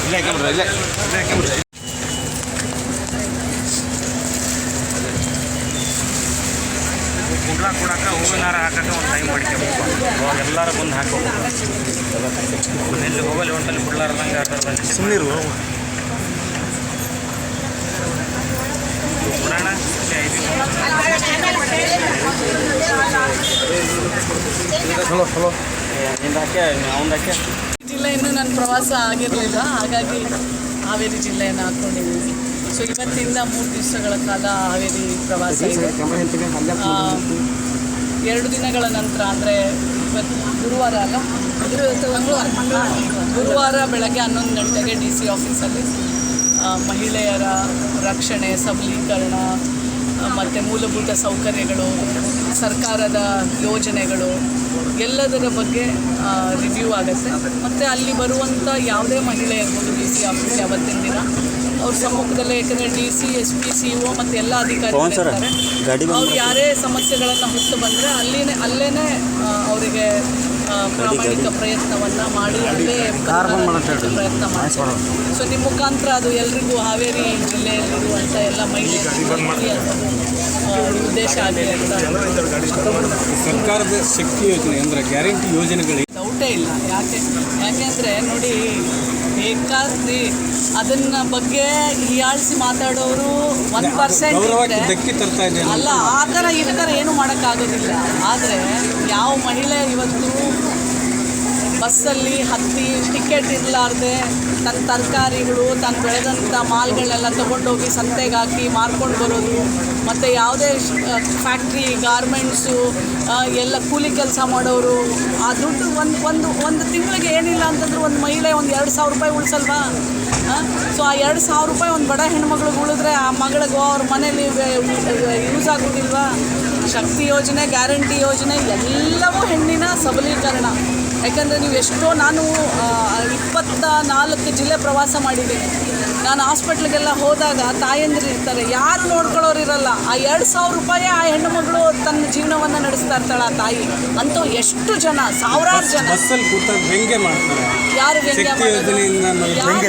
ಇಲ್ಲೇ ಹಾಕ್ಕೊಂಬಿಡ್ರಿ ಇಲ್ಲೇ ಇಲ್ಲೇ ಹಾಕ್ಕೊಂಬಿಡ್ರಿ ಕುಡ್ಲ ಕೊಡಕ್ಕೆ ಹೂವಿನಾರ ಹಾಕಕ್ಕೆ ಒಂದು ಟೈಮ್ ಮಾಡ್ಕೊಬೇಕು ಅವಾಗ ಎಲ್ಲರೂ ಬಂದು ಹಾಕೋಬೇಕು ಎಲ್ಲಿ ಹೋಗಲಿ ಒಂಟಲ್ಲಿ ಬಿಡ್ಲಾರ್ದಂಗೆ ಅರ್ಧರ್ದಂಗೆ ಸುಮ್ಮನೆ ಇರು ಬಿಡೋಣ ಇಲ್ಲೇ ಐದು ಹಲೋ ಹಲೋ. ನಿಂದು ಹಾಕಿ ಅವ್ನು ಹಾಕಿ ಜಿಲ್ಲೆ ಇನ್ನೂ ನನ್ನ ಪ್ರವಾಸ ಆಗಿರಲಿಲ್ಲ. ಹಾಗಾಗಿ ಹಾವೇರಿ ಜಿಲ್ಲೆಯನ್ನು ಹಾಕ್ಕೊಂಡಿದ್ದೀನಿ ಸೊ ಇವತ್ತಿಂದ ಮೂರು ದಿವಸಗಳ ಕಾಲ ಹಾವೇರಿ ಪ್ರವಾಸ ಇದೆ. ಎರಡು ದಿನಗಳ ನಂತರ ಅಂದರೆ ಇವತ್ತು ಗುರುವಾರ ಅಲ್ಲ? ಗುರುವಾರ ಬೆಳಗ್ಗೆ ಹನ್ನೊಂದು ಗಂಟೆಗೆ ಡಿ ಸಿ ಆಫೀಸಲ್ಲಿ. ಮಹಿಳೆಯರ ರಕ್ಷಣೆ, ಸಬಲೀಕರಣ ಮತ್ತು ಮೂಲಭೂತ ಸೌಕರ್ಯಗಳು, ಸರ್ಕಾರದ ಯೋಜನೆಗಳು, ಎಲ್ಲದರ ಬಗ್ಗೆ ರಿವ್ಯೂ ಆಗುತ್ತೆ. ಮತ್ತು ಅಲ್ಲಿ ಬರುವಂಥ ಯಾವುದೇ ಮಹಿಳೆ ಇರ್ಬೋದು ಡಿ ಸಿ ಆಫೀಸ್ ಯಾವತ್ತಿನ ದಿನ. ಅವ್ರ ಸಮ್ಮುಖದಲ್ಲೇ ಯಾಕಂದರೆ D C S P C O ಮತ್ತು ಎಲ್ಲ ಅಧಿಕಾರಿಗಳು ಇರ್ತಾರೆ. ಅವ್ರು ಯಾರೇ ಸಮಸ್ಯೆಗಳನ್ನು ಹೊತ್ತು ಬಂದರೆ ಅಲ್ಲಿನೇ ಅಲ್ಲೇ ಅವರಿಗೆ ಪ್ರಾಮಾಣಿಕ ಪ್ರಯತ್ನವನ್ನು ಮಾಡಿ ಅಲ್ಲೇ ಪ್ರಯತ್ನ ಮಾಡ್ತಾರೆ. ಸೊ ನಿಮ್ಮ ಮುಖಾಂತರ ಅದು ಎಲ್ರಿಗೂ ಹಾವೇರಿ ಜಿಲ್ಲೆಯಲ್ಲಿರುವಂಥ ಎಲ್ಲ ಮಹಿಳೆಯರು ಉದ್ದೇಶ ಆಗಿದೆ ಅಂತ. ಸರ್ಕಾರದ ಶಕ್ತಿ ಯೋಜನೆ ಅಂದರೆ ಗ್ಯಾರಂಟಿ ಯೋಜನೆಗಳಿಗೆ ಡೌಟೇ ಇಲ್ಲ. ಯಾಕೆ ಯಾಕೆಂದರೆ ನೋಡಿ ಬೇಕಾದ್ರೆ ಅದನ್ನ ಬಗ್ಗೆ ಹೀಯಾಳಿಸಿ ಮಾತಾಡೋರು ಒನ್ ಪರ್ಸೆಂಟ್ ಅಲ್ಲ ಆ ಥರ ಈ ಥರ ಏನು ಮಾಡೋಕ್ಕಾಗೋದಿಲ್ಲ. ಆದರೆ ಯಾವ ಮಹಿಳೆ ಇವತ್ತು ಬಸ್ಸಲ್ಲಿ ಹತ್ತಿ ಟಿಕೆಟ್ ಇರಲಾರ್ದೆ ತನ್ನ ತರಕಾರಿಗಳು, ತಾನು ಬೆಳೆದಂಥ ಮಾಲ್ಗಳನ್ನೆಲ್ಲ ತೊಗೊಂಡೋಗಿ ಸಂತೆಗೆ ಹಾಕಿ ಮಾರ್ಕೊಂಡು ಬರೋದು, ಮತ್ತು ಯಾವುದೇ ಫ್ಯಾಕ್ಟ್ರಿ ಗಾರ್ಮೆಂಟ್ಸು ಎಲ್ಲ ಕೂಲಿ ಕೆಲಸ ಮಾಡೋರು, ಆ ದುಡ್ಡು ಒಂದು ಒಂದು ಒಂದು ತಿಂಗಳಿಗೆ ಏನಿಲ್ಲ ಅಂತಂದ್ರೆ ಒಂದು ಮಹಿಳೆ ಒಂದು ಎರಡು ಸಾವಿರ ರೂಪಾಯಿ ಉಳಿಸಲ್ವಾ? ಸೊ ಆ ಎರಡು ಸಾವಿರ ರೂಪಾಯಿ ಒಂದು ಬಡ ಹೆಣ್ಮಗಳಿಗೆ ಉಳಿದ್ರೆ ಆ ಮಗಳಿಗೂ ಅವ್ರ ಮನೇಲಿ ಯೂಸ್ ಆಗೋದಿಲ್ವಾ? ಶಕ್ತಿ ಯೋಜನೆ, ಗ್ಯಾರಂಟಿ ಯೋಜನೆ, ಎಲ್ಲವೂ ಹೆಣ್ಣಿನ ಸಬಲೀಕರಣ. ಯಾಕಂದರೆ ನೀವು ಎಷ್ಟೋ ನಾನು ಇಪ್ಪತ್ತ ನಾಲ್ಕು ಜಿಲ್ಲೆ ಪ್ರವಾಸ ಮಾಡಿದ್ದೀನಿ. ನಾನು ಹಾಸ್ಪಿಟ್ಲಿಗೆಲ್ಲ ಹೋದಾಗ ತಾಯಂದಿರು ಇರ್ತಾರೆ. ಯಾರು ನೋಡ್ಕೊಳ್ಳೋರು ಇರಲ್ಲ. ಆ ಎರಡು ಸಾವಿರ ರೂಪಾಯಿ ಆ ಹೆಣ್ಣು ಮಗಳು ತನ್ನ ಜೀವನವನ್ನು ನಡೆಸ್ತಾ ಇರ್ತಾಳೆ ಆ ತಾಯಿ. ಅಂತೂ ಎಷ್ಟು ಜನ ಸಾವಿರಾರು ಜನ. ಯಾರು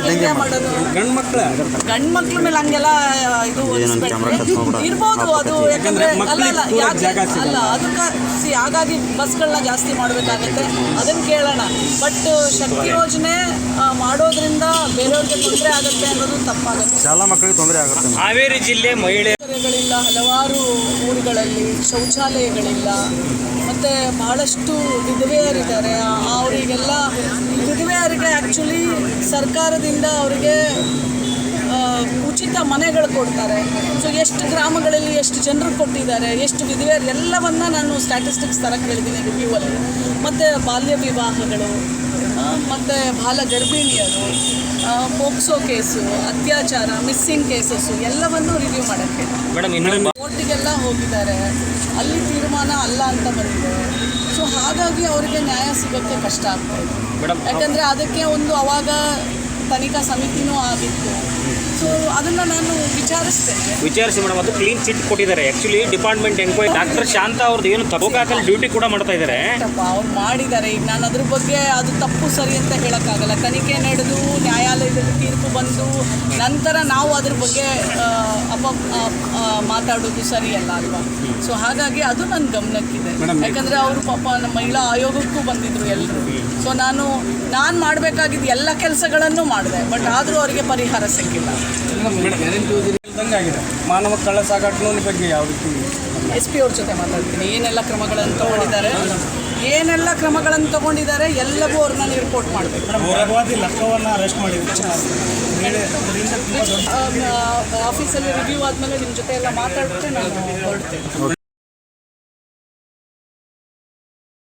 ವ್ಯಂಗ್ಯ ಮಾಡೋದು? ಗಂಡು ಮಕ್ಳ ಮೇಲೆ ಹಂಗೆಲ್ಲ ಇದು. ಇರ್ಬೋದು ಅದು ಯಾಕಂದ್ರೆ ಅಲ್ಲ ಮಕ್ಳಿಗೆ ಅಲ್ಲ ಯಾಕೆ ಅಲ್ಲ ಅದಕ್ಕೆ ಸಿ ಹಾಗಾಗಿ ಬಸ್ಗಳನ್ನ ಜಾಸ್ತಿ ಮಾಡಬೇಕಾಗತ್ತೆ. ಅದನ್ನು ಕೇಳೋಣ. ಬಟ್ ಶಕ್ತಿ ಯೋಜನೆ ಮಾಡೋದ್ರಿಂದ ಬೇರೆಯವ್ರಿಗೆ ತೊಂದರೆ ಆಗುತ್ತೆ ಅನ್ನೋದು ತಪ್ಪಾಗುತ್ತೆ. ಶಾಲಾ ಮಕ್ಕಳಿಗೆ ತೊಂದರೆ ಆಗುತ್ತೆ. ಹಾವೇರಿ ಜಿಲ್ಲೆ ಮಹಿಳೆ ಸೌಕರ್ಯಗಳಿಲ್ಲ ಹಲವಾರು ಊರುಗಳಲ್ಲಿ ಶೌಚಾಲಯಗಳಿಲ್ಲ. ಮತ್ತು ಬಹಳಷ್ಟು ವಿಧವೆಯರಿದ್ದಾರೆ. ಅವರಿಗೆಲ್ಲ ವಿಧವೆಯರಿಗೆ ಆ್ಯಕ್ಚುಲಿ ಸರ್ಕಾರದಿಂದ ಅವರಿಗೆ ಉಚಿತ ಮನೆಗಳು ಕೊಡ್ತಾರೆ. ಸೊ ಎಷ್ಟು ಗ್ರಾಮಗಳಲ್ಲಿ ಎಷ್ಟು ಜನರು ಕೊಟ್ಟಿದ್ದಾರೆ ಎಷ್ಟು ವಿಧವೆಯರು ಎಲ್ಲವನ್ನ ನಾನು ಸ್ಟ್ಯಾಟಿಸ್ಟಿಕ್ಸ್ ತರಕ್ಕೆ ರಿವ್ಯೂ ರಿವ್ಯೂವಲ್ಲಿ ಮತ್ತು ಬಾಲ್ಯ ವಿವಾಹಗಳು ಮತ್ತು ಬಾಲ ಗರ್ಭಿಣಿಯರು ಪೋಕ್ಸೋ ಕೇಸು ಅತ್ಯಾಚಾರ ಮಿಸ್ಸಿಂಗ್ ಕೇಸಸ್ಸು ಎಲ್ಲವನ್ನು ರಿವ್ಯೂ ಮಾಡೋಕ್ಕೆ ಕೋರ್ಟಿಗೆಲ್ಲ ಹೋಗಿದ್ದಾರೆ. ಅಲ್ಲಿ ತೀರ್ಮಾನ ಅಲ್ಲ ಅಂತ ಬಂದಿದೆ. ಸೊ ಹಾಗಾಗಿ ಅವರಿಗೆ ನ್ಯಾಯ ಸಿಗೋಕ್ಕೆ ಕಷ್ಟ ಆಗ್ತಾ ಇದೆ. ಮೇಡಮ್ ಯಾಕಂದರೆ ಅದಕ್ಕೆ ಒಂದು ಅವಾಗ ತನಿಖಾ ಸಮಿತಿನೂ ಆಗಿತ್ತು. ಅದನ್ನು ನಾನು ವಿಚಾರಿಸಿದೆ. ವಿಚಾರಿಸಿ ಮೇಡಮ್ ಅದು ಕ್ಲೀನ್ ಚಿಟ್ ಕೊಟ್ಟಿದ್ದಾರೆ. Actually department enquiry doctor Shanta ಅವ್ರದ್ದು ಏನು ತಗೋಕಾಕಲ್ಲಿ ಡ್ಯೂಟಿ ಕೂಡ ಮಾಡ್ತಾ ಇದ್ದಾರೆ. ಅವ್ರು ಮಾಡಿದ್ದಾರೆ. ಈಗ ನಾನು ಅದ್ರ ಬಗ್ಗೆ ಅದು ತಪ್ಪು ಸರಿ ಅಂತ ಹೇಳೋಕ್ಕಾಗಲ್ಲ. ತನಿಖೆ ನಡೆದು ನ್ಯಾಯಾಲಯದಲ್ಲಿ ತೀರ್ಪು ಬಂದು ನಂತರ ನಾವು ಅದ್ರ ಬಗ್ಗೆ ಅಪ ಮಾತಾಡೋದು ಸರಿಯಲ್ಲ ಅಲ್ವಾ? ಸೊ ಹಾಗಾಗಿ ಅದು ನನ್ನ ಗಮನಕ್ಕಿದೆ. ಯಾಕಂದರೆ ಅವರು ಪಾಪ ನಮ್ಮ ಮಹಿಳಾ ಆಯೋಗಕ್ಕೂ ಬಂದಿದ್ರು ಎಲ್ಲರೂ ಸೊ ನಾನು ನಾನು ಮಾಡಬೇಕಾಗಿದ್ದು ಎಲ್ಲ ಕೆಲಸಗಳನ್ನು ಮಾಡಿದೆ ಬಟ್ ಆದರೂ ಅವರಿಗೆ ಪರಿಹಾರ ಸಿಕ್ಕಿಲ್ಲ. ಮಾನವ ಕಳ್ಳ ಸಾಗಾಟ ಬಗ್ಗೆ ಯಾವ ರೀತಿ ಎಸ್ ಪಿ ಅವ್ರ ಜೊತೆ ಮಾತಾಡ್ತೀನಿ. ಏನೆಲ್ಲ ಕ್ರಮಗಳನ್ನು ತಗೊಂಡಿದ್ದಾರೆ? ಏನೆಲ್ಲ ಕ್ರಮಗಳನ್ನು ತಗೊಂಡಿದ್ದಾರೆ? ಎಲ್ಲವೂ ಅವ್ರು ನನಗೆ ರಿಪೋರ್ಟ್ ಮಾಡಬೇಕು. ಅರೆಸ್ಟ್ ಆಫೀಸಲ್ಲಿ ರಿವ್ಯೂ ಆದಮೇಲೆ ನಿಮ್ಮ ಜೊತೆ ಎಲ್ಲ ಮಾತಾಡ್ತೇನೆ ನಾನು ಹೊರಡ್ತೇನೆ.